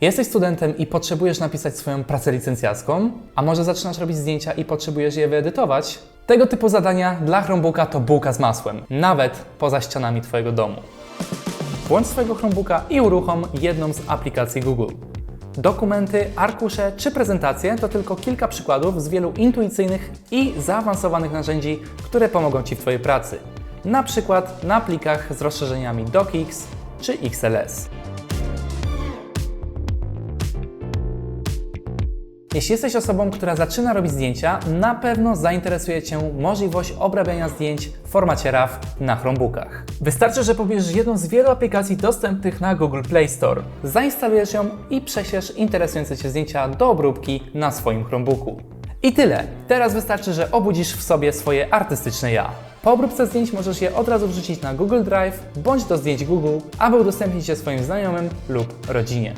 Jesteś studentem i potrzebujesz napisać swoją pracę licencjacką? A może zaczynasz robić zdjęcia i potrzebujesz je wyedytować? Tego typu zadania dla Chromebooka to bułka z masłem, nawet poza ścianami Twojego domu. Włącz swojego Chromebooka i uruchom jedną z aplikacji Google. Dokumenty, arkusze czy prezentacje to tylko kilka przykładów z wielu intuicyjnych i zaawansowanych narzędzi, które pomogą Ci w Twojej pracy. Na przykład na plikach z rozszerzeniami DocX czy XLS. Jeśli jesteś osobą, która zaczyna robić zdjęcia, na pewno zainteresuje Cię możliwość obrabiania zdjęć w formacie RAW na Chromebookach. Wystarczy, że pobierzesz jedną z wielu aplikacji dostępnych na Google Play Store. Zainstalujesz ją i prześlesz interesujące Cię zdjęcia do obróbki na swoim Chromebooku. I tyle. Teraz wystarczy, że obudzisz w sobie swoje artystyczne ja. Po obróbce zdjęć możesz je od razu wrzucić na Google Drive bądź do zdjęć Google, aby udostępnić je swoim znajomym lub rodzinie.